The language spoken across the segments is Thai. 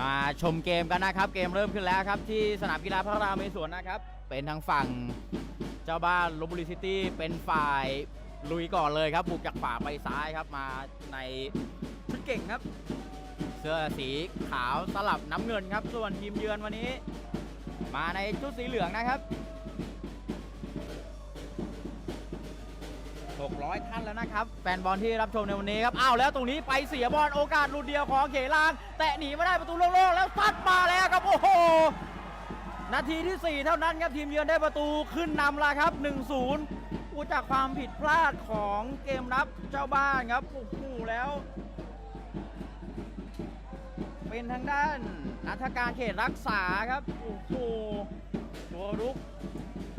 มาชมเกมกันนะครับ เกมเริ่มขึ้นแล้วครับ ที่สนามกีฬาพระรามเมศวนนะครับ เป็นทางฝั่งเจ้าบ้านลบบุรีซิตี้เป็นฝ่ายลุยก่อนเลยครับบุกจากฝ่าไปซ้ายครับมาในชุดเก่งครับ เสื้อสีขาวสลับน้ำเงินครับ ส่วนทีมเยือนวันนี้ มาในชุดสีเหลืองนะครับ 600 ท่านแล้วนะครับ แฟนบอลที่รับชมในวันนี้ครับอ้าวแล้วตรงนี้ไปเสียบอลโอกาสลุดเดียวของเขลางแตะหนีไม่ได้ประตูโล่งๆแล้วซัดมาแล้วครับโอ้โหนาทีที่ 4 เท่านั้นครับทีมเยือนได้ประตูขึ้นนำล้วครับ 1-0อูจากความผิดพลาดของเกมรับเจ้าบ้านครับโอ้โหแล้ว เป็นทางด้านนัทการเขตรักษาครับโอ้โหตัวรุก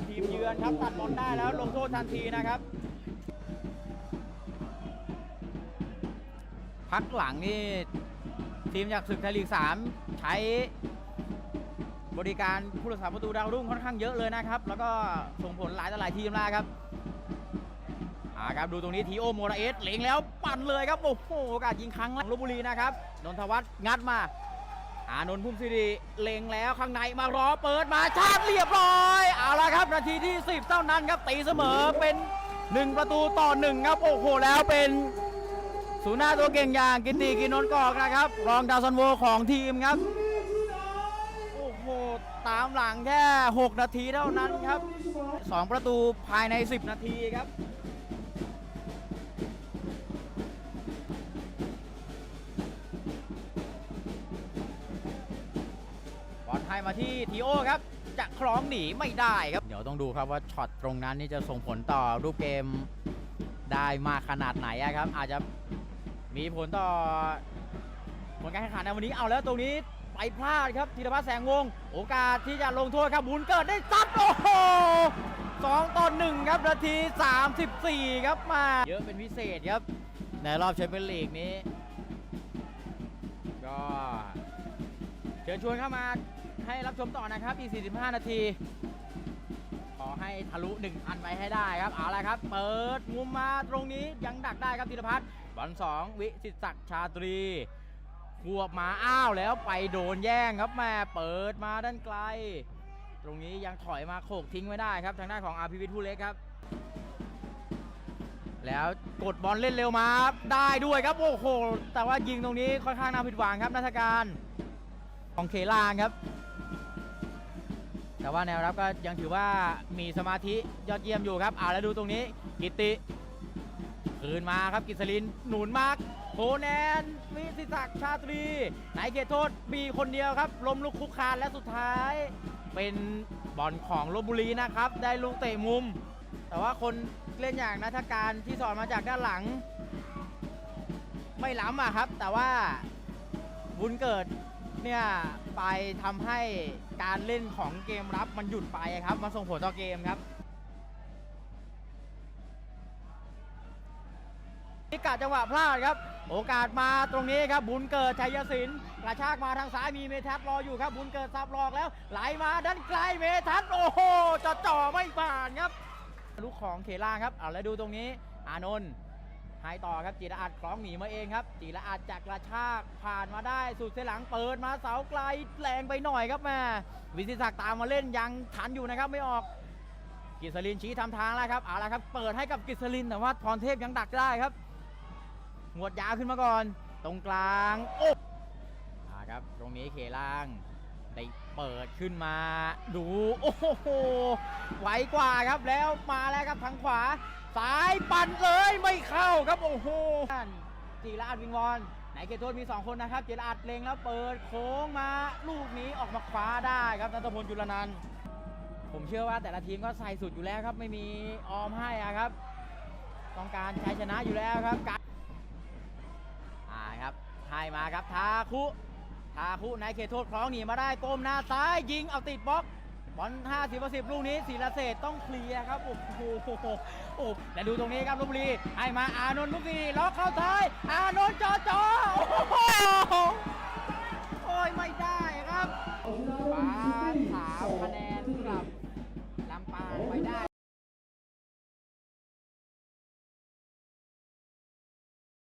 ทีมเยือนครับตัดบอลได้แล้วลงโทษทันทีนะครับ พักหลังนี่ทีมจากศึกไทยลีก 3 ใช้บริการผู้รักษาประตูดาวรุ่งค่อนข้างเยอะเลยนะครับ แล้วก็ส่งผลหลายต่อหลายทีมแล้วครับอ่าครับดูตรงนี้ทีโอโมราเอสเล็งแล้วปั่นเลยครับ โอ้โหโอกาสยิงครั้งแรกของลบบุรีนะครับนนทวัฒน์งัดมา อานนท์พุ่มศิริเล็งแล้วข้างในมารอเปิดมาชาร์จเรียบร้อยเอาละครับ นาทีที่ 10 เท่านั้นครับตีเสมอเป็น 1 ประตูต่อ1ครับโอ้โหแล้วเป็น ศูนย์หน้าตัวเก่งอย่างกิติกินนนกอกนะครับ รองดาวซันโวของทีมครับ โอ้โห ตามหลังแค่ 6 นาทีเท่านั้นครับ 2 ประตูภายใน 10 นาทีครับบอลให้มาที่ทีโอครับ จะคล้องหนีไม่ได้ครับ เดี๋ยวต้องดูครับว่าช็อตตรงนั้นนี่จะส่งผลต่อรูปเกมได้มากขนาดไหนครับ อาจจะ มีผลต่อผลการแข่งขันในวันนี้เอาแล้วตรงนี้ไปพลาดครับธีรพัฒน์แสงวงศ์โอกาสที่จะลงโทษครับบุญเกิดได้ซัดโอ้โหสองต่อหนึ่งครับนาที 34 ครับมาเยอะเป็นพิเศษครับ ในรอบแชมเปี้ยนลีกนี้ ก็เชิญชวนเข้ามาให้รับชมต่อนะครับอีก 45 นาทีข อให้ทะลุ1,000ไปให้ได้ครับเอาละครับ เปิดมุมมาตรงนี้ยังดักได้ครับธีรพัฒน์บอล2วิสิตศักดิ์ชาตรีควบมาอ้าวแล้วไปโดนแย่งครับแม่เปิดมาด้านไกล ตรงนี้ยังถอยมาโขกทิ้งไว้ได้ครับ ทางด้านของอาพีวิทผู้เล็กครับ แล้วกดบอลเล่นเร็วมาได้ด้วยครับ โอ้โห แต่ว่ายิงตรงนี้ค่อนข้างน่าผิดหวังครับนัทการของเคลางครับ แต่ว่าแนวรับก็ยังถือว่ามีสมาธิยอดเยี่ยมอยู่ครับอ่าแล้วดูตรงนี้ กิตติคืนมาครับกิษลินหนุนมากโคแนนวิสิศักชาตรีไหนเขตโทษมีคนเดียวครับล้มลุกคุกคานและสุดท้าย เป็นบอลของลบบุรีนะครับ ได้ลูกเตะมุม แต่ว่าคนเล่นอย่างนัทการที่สอนมาจากด้านหลัง ไม่ล้ำอะครับ แต่ว่าบุญเกิด เนี่ย ไปทำให้การเล่นของเกมรับมันหยุดไปครับมันส่งผลต่อเกมครับนี่กาจังหวะพลาดครับ โอกาสมาตรงนี้ครับ บุญเกิดชัยศิลป์กระชากมาทางซ้ายมีเมทัศน์รออยู่ครับ บุญเกิดซับหลอกแล้วไหลมาด้านไกลเมทัศน์โอ้โหจะจ่อไม่ผ่านครับลูกของเขล่างครับเอาแล้วดูตรงนี้ อานนท์ ให้ต่อครับจิรอาจคล้องหนีมาเองครับจิระอาจจากกระชากผ่านมาได้สุดเส้นหลังเปิดมาเสาไกลแรงไปหน่อยครับแม่วิสิศักดิ์ตามมาเล่นยังทันอยู่นะครับไม่ออกกิษลินชี้ทำทางแล้วครับเอาละครับเปิดให้กับกิษลินแต่ว่าพรเทพยังดักได้ครับหวดยาวขึ้นมาก่อน ตรงกลางโอ้อาครับตรงนี้เขล่างได้เปิดขึ้นมาดูโอ้โหไวกว่าครับแล้วมาแล้วครับทางขวา สายปั่นเลยไม่เข้าครับโอ้โหจีราดวิงวอนไหนเกตโทษมี 2 คนนะครับจีราดเล็งแล้วเปิดโค้งมาลูกนี้ออกมาคว้าได้ครับนัทพลจุลนันท์ผมเชื่อว่าแต่ละทีมก็ใส่สุดอยู่แล้วครับไม่มีออมให้อะครับ ต้องการชัยชนะอยู่แล้วครับการอ่าครับให้มาครับทาคุทาคุในเขตโทษคล้องหนีมาได้ก้มหน้าซ้ายยิงเอาติดบล็อก บอล50ประสิบลูกนี้ศิลาเศษต้องเคลียร์ครับ โอ้โหโอ้โหและดูตรงนี้ครับลพบุรีให้มาอานนท์ลูกนี้ล็อกเข้าท้าย อานนท์จอจอโอ้โหโอ้ยไม่ได้ครับปาด